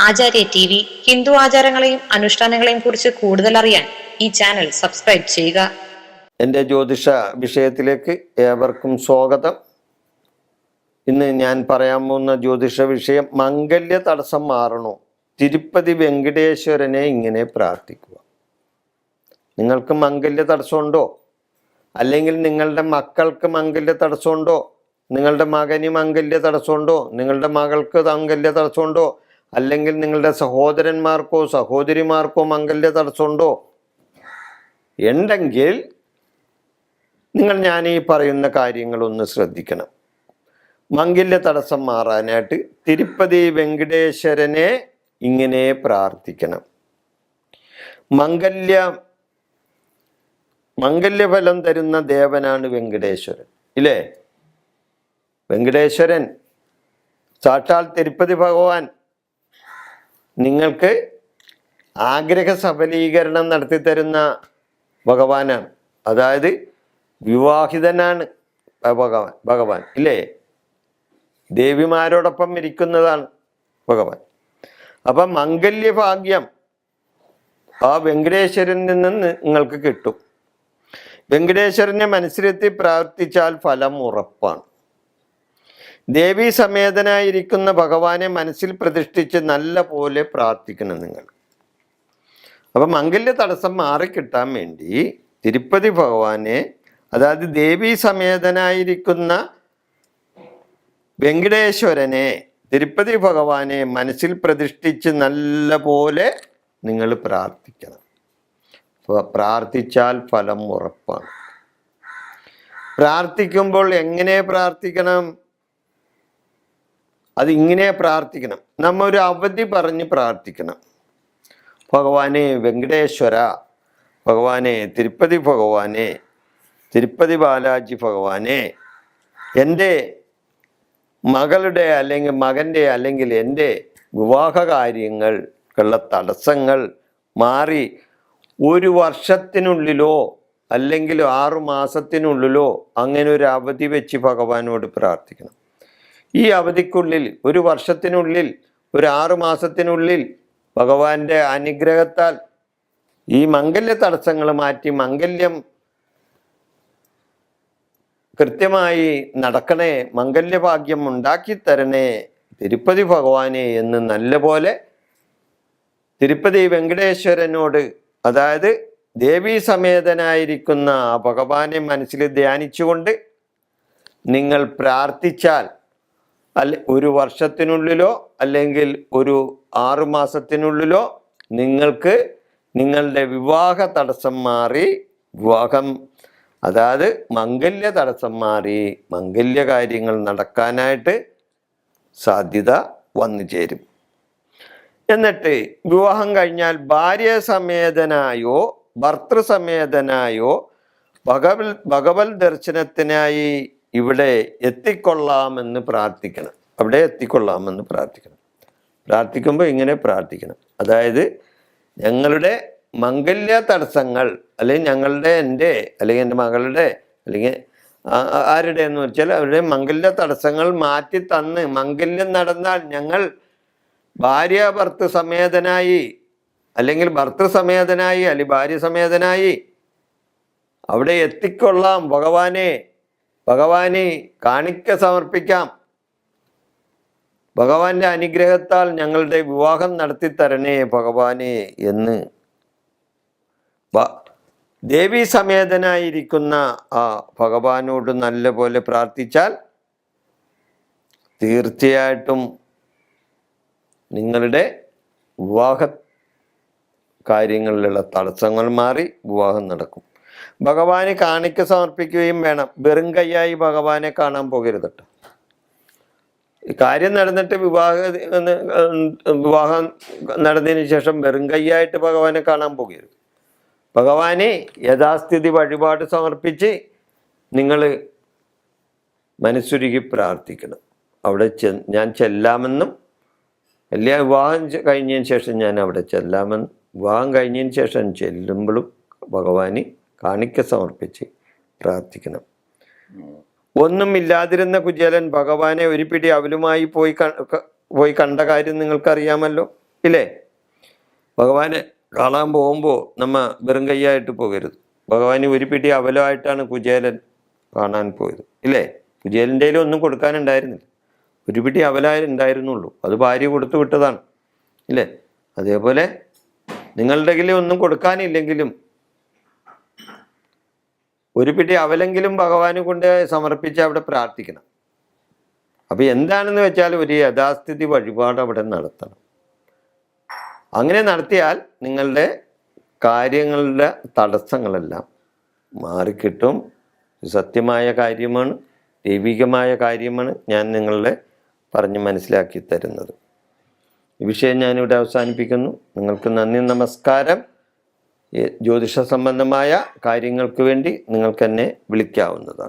ആചാര്യ T V Hindu ആചാരങ്ങളെയും അനുഷ്ഠാനങ്ങളെയും കുറിച്ച് കൂടുതൽ അറിയാൻ ഈ ചാനൽ സബ്സ്ക്രൈബ് ചെയ്യുക. എന്റെ ജ്യോതിഷ വിഷയത്തിലേക്ക് ഏവർക്കും സ്വാഗതം. ഇന്ന് ഞാൻ പറയാൻ പോകുന്ന ജ്യോതിഷ വിഷയം മംഗല്യ തടസ്സം മാറണോ? തിരുപ്പതി വെങ്കടേശ്വരനെ ഇങ്ങനെ പ്രാർത്ഥിക്കുക. നിങ്ങൾക്ക് മംഗല്യ തടസ്സമുണ്ടോ? അല്ലെങ്കിൽ നിങ്ങളുടെ മക്കൾക്ക് മംഗല്യ തടസ്സമുണ്ടോ? നിങ്ങളുടെ മകന് മംഗല്യ തടസ്സമുണ്ടോ? നിങ്ങളുടെ മകൾക്ക് മംഗല്യ തടസ്സമുണ്ടോ? അല്ലെങ്കിൽ നിങ്ങളുടെ സഹോദരന്മാർക്കോ സഹോദരിമാർക്കോ മംഗല്യ തടസ്സമുണ്ടോ? ഉണ്ടെങ്കിൽ നിങ്ങൾ ഞാൻ ഈ പറയുന്ന കാര്യങ്ങളൊന്ന് ശ്രദ്ധിക്കണം. മംഗല്യ തടസ്സം മാറാനായിട്ട് തിരുപ്പതി വെങ്കടേശ്വരനെ ഇങ്ങനെ പ്രാർത്ഥിക്കണം. മംഗല്യ മംഗല്യഫലം തരുന്ന ദേവനാണ് വെങ്കടേശ്വരൻ ഇല്ലേ? വെങ്കടേശ്വരൻ സാക്ഷാൽ തിരുപ്പതി ഭഗവാൻ നിങ്ങൾക്ക് ആഗ്രഹ സഫലീകരണം നടത്തി തരുന്ന ഭഗവാനാണ്. അതായത് വിവാഹിതനാണ് ഭഗവാൻ ഭഗവാൻ ഇല്ലേ? ദേവിമാരോടൊപ്പം ഇരിക്കുന്നതാണ് ഭഗവാൻ. അപ്പം മംഗല്യഭാഗ്യം ആ വെങ്കടേശ്വരനിൽ നിന്ന് നിങ്ങൾക്ക് കിട്ടും. വെങ്കടേശ്വരനെ മനസ്സിലെത്തി പ്രാർത്ഥിച്ചാൽ ഫലം ഉറപ്പാണ്. ദേവി സമേതനായിരിക്കുന്ന ഭഗവാനെ മനസ്സിൽ പ്രതിഷ്ഠിച്ച് നല്ല പോലെ പ്രാർത്ഥിക്കണം നിങ്ങൾ. അപ്പം മംഗല്യ തടസ്സം മാറിക്കിട്ടാൻ വേണ്ടി തിരുപ്പതി ഭഗവാനെ അതായത് ദേവി സമേതനായിരിക്കുന്ന വെങ്കടേശ്വരനെ തിരുപ്പതി ഭഗവാനെ മനസ്സിൽ പ്രതിഷ്ഠിച്ച് നല്ല പോലെ നിങ്ങൾ പ്രാർത്ഥിക്കണം. പ്രാർത്ഥിച്ചാൽ ഫലം ഉറപ്പാണ്. പ്രാർത്ഥിക്കുമ്പോൾ എങ്ങനെ പ്രാർത്ഥിക്കണം? അത് ഇങ്ങനെ പ്രാർത്ഥിക്കണം. നമ്മ ഒരു അവധി പറഞ്ഞ് പ്രാർത്ഥിക്കണം. ഭഗവാനെ വെങ്കടേശ്വര ഭഗവാനെ തിരുപ്പതി ഭഗവാനെ തിരുപ്പതി ബാലാജി ഭഗവാനെ എന്റെ മകളുടെ അല്ലെങ്കിൽ മകന്റെ അല്ലെങ്കിൽ എന്റെ വിവാഹ കാര്യങ്ങൾക്കുള്ള തടസ്സങ്ങൾ മാറി ഒരു വർഷത്തിനുള്ളിലോ അല്ലെങ്കിൽ ആറു മാസത്തിനുള്ളിലോ അങ്ങനെ ഒരു അവധി വെച്ച് ഭഗവാനോട് പ്രാർത്ഥിക്കണം. ഈ അവധിക്കുള്ളിൽ ഒരു വർഷത്തിനുള്ളിൽ ഒരു ആറു മാസത്തിനുള്ളിൽ ഭഗവാന്റെ അനുഗ്രഹത്താൽ ഈ മംഗല്യ തടസ്സങ്ങൾ മാറ്റി മംഗല്യം കൃത്യമായി നടക്കണേ മംഗല്യഭാഗ്യം ഉണ്ടാക്കി തരണേ തിരുപ്പതി ഭഗവാനെ എന്ന് നല്ലപോലെ തിരുപ്പതി വെങ്കടേശ്വരനോട് അതായത് ദേവീ സമേതനായിരിക്കുന്ന ആ ഭഗവാനെ മനസ്സിൽ ധ്യാനിച്ചുകൊണ്ട് നിങ്ങൾ പ്രാർത്ഥിച്ചാൽ അല്ല ഒരു വർഷത്തിനുള്ളിലോ അല്ലെങ്കിൽ ഒരു ആറു മാസത്തിനുള്ളിലോ നിങ്ങൾക്ക് നിങ്ങളുടെ വിവാഹ തടസ്സം മാറി വിവാഹം അതായത് മംഗല്യ തടസ്സം മാറി മംഗല്യ കാര്യങ്ങൾ നടക്കാനായിട്ട് സാധ്യത വന്നു ചേരും. എന്നിട്ട് വിവാഹം കഴിഞ്ഞാൽ ഭാര്യ സമേതനായോ ഭർത്തൃസമേതനായോ ഭഗവൽ ഭഗവത് ദർശനത്തിനായി ഇവിടെ എത്തിക്കൊള്ളാമെന്ന് പ്രാർത്ഥിക്കണം. അവിടെ എത്തിക്കൊള്ളാമെന്ന് പ്രാർത്ഥിക്കണം. പ്രാർത്ഥിക്കുമ്പോൾ ഇങ്ങനെ പ്രാർത്ഥിക്കണം. അതായത് ഞങ്ങളുടെ മംഗല്യ തടസ്സങ്ങൾ അല്ലെങ്കിൽ ഞങ്ങളുടെ എന്റെ അല്ലെങ്കിൽ എന്റെ മകളുടെ അല്ലെങ്കിൽ ആരുടെ എന്ന് വെച്ചാൽ അവരുടെ മംഗല്യ തടസ്സങ്ങൾ മാറ്റി തന്ന് മംഗല്യം നടന്നാൽ ഞങ്ങൾ ഭാര്യ ഭർത്തൃ സമേതനായി അല്ലെങ്കിൽ ഭർത്തൃ സമേതനായി അല്ലെങ്കിൽ ഭാര്യ സമേതനായി അവിടെ എത്തിക്കൊള്ളാം. ഭഗവാനെ ഭഗവാനെ കാണിക്ക സമർപ്പിക്കാം. ഭഗവാന്റെ അനുഗ്രഹത്താൽ ഞങ്ങളുടെ വിവാഹം നടത്തി തരണേ ഭഗവാനെ എന്ന്. ദേവി സമേതനായിരിക്കുന്ന ആ ഭഗവാനോട് നല്ലപോലെ പ്രാർത്ഥിച്ചാൽ തീർച്ചയായിട്ടും നിങ്ങളുടെ വിവാഹ കാര്യങ്ങളിലുള്ള തടസ്സങ്ങൾ മാറി വിവാഹം നടക്കും. ഭഗവാന് കാണിക്ക സമർപ്പിക്കുകയും വേണം. വെറും കൈയായി ഭഗവാനെ കാണാൻ പോകരുത് ഈ കാര്യം നടന്നിട്ട് വിവാഹ വിവാഹം നടന്നതിന് ശേഷം വെറും കൈയായിട്ട് ഭഗവാനെ കാണാൻ പോകരുത്. ഭഗവാനെ യഥാസ്ഥിതി വഴിപാട് സമർപ്പിച്ച് നിങ്ങൾ മനസ്സുരുകി പ്രാർത്ഥിക്കണം. അവിടെ ചെ ഞാൻ ചെല്ലാമെന്നും എല്ലാ വിവാഹം കഴിഞ്ഞതിന് ശേഷം ഞാൻ അവിടെ ചെല്ലാമെന്നും വിവാഹം കഴിഞ്ഞതിന് ശേഷം ചെല്ലുമ്പോഴും ഭഗവാന് കാണിക്ക സമർപ്പിച്ച് പ്രാർത്ഥിക്കണം. ഒന്നും ഇല്ലാതിരുന്ന കുചേലൻ ഭഗവാനെ ഒരു പിടി അവലുമായി പോയി പോയി കണ്ട കാര്യം നിങ്ങൾക്കറിയാമല്ലോ ഇല്ലേ? ഭഗവാനെ കാണാൻ പോകുമ്പോൾ നമ്മ വെറും കൈയായിട്ട് പോകരുത്. ഭഗവാന് ഒരു പിടി അവലമായിട്ടാണ് കുജേലൻ കാണാൻ പോയത് ഇല്ലേ? കുചേലന്റെ കയ്യിൽ ഒന്നും കൊടുക്കാനുണ്ടായിരുന്നില്ല. ഒരു പിടി അവലായി ഉണ്ടായിരുന്നുള്ളൂ. അത് ഭാര്യ കൊടുത്തു വിട്ടതാണ് ഇല്ലേ? അതേപോലെ നിങ്ങളുടെ കയ്യിൽ ഒന്നും കൊടുക്കാനില്ലെങ്കിലും ഒരു പിടി അവലെങ്കിലും ഭഗവാന് കൊണ്ട് സമർപ്പിച്ച് അവിടെ പ്രാർത്ഥിക്കണം. അപ്പൊ എന്താണെന്ന് വെച്ചാൽ ഒരു യഥാസ്ഥിതി വഴിപാട് അവിടെ നടത്തണം. അങ്ങനെ നടത്തിയാൽ നിങ്ങളുടെ കാര്യങ്ങളുടെ തടസ്സങ്ങളെല്ലാം മാറിക്കിട്ടും. സത്യമായ കാര്യമാണ് ദൈവികമായ കാര്യമാണ് ഞാൻ നിങ്ങളുടെ പറഞ്ഞ് മനസ്സിലാക്കി തരുന്നത്. ഈ വിഷയം ഞാനിവിടെ അവസാനിപ്പിക്കുന്നു. നിങ്ങൾക്ക് നന്ദി നമസ്കാരം. ജ്യോതിഷ സംബന്ധമായ കാര്യങ്ങൾക്ക് വേണ്ടി നിങ്ങൾക്ക് എന്നെ വിളിക്കാവുന്നതാണ്.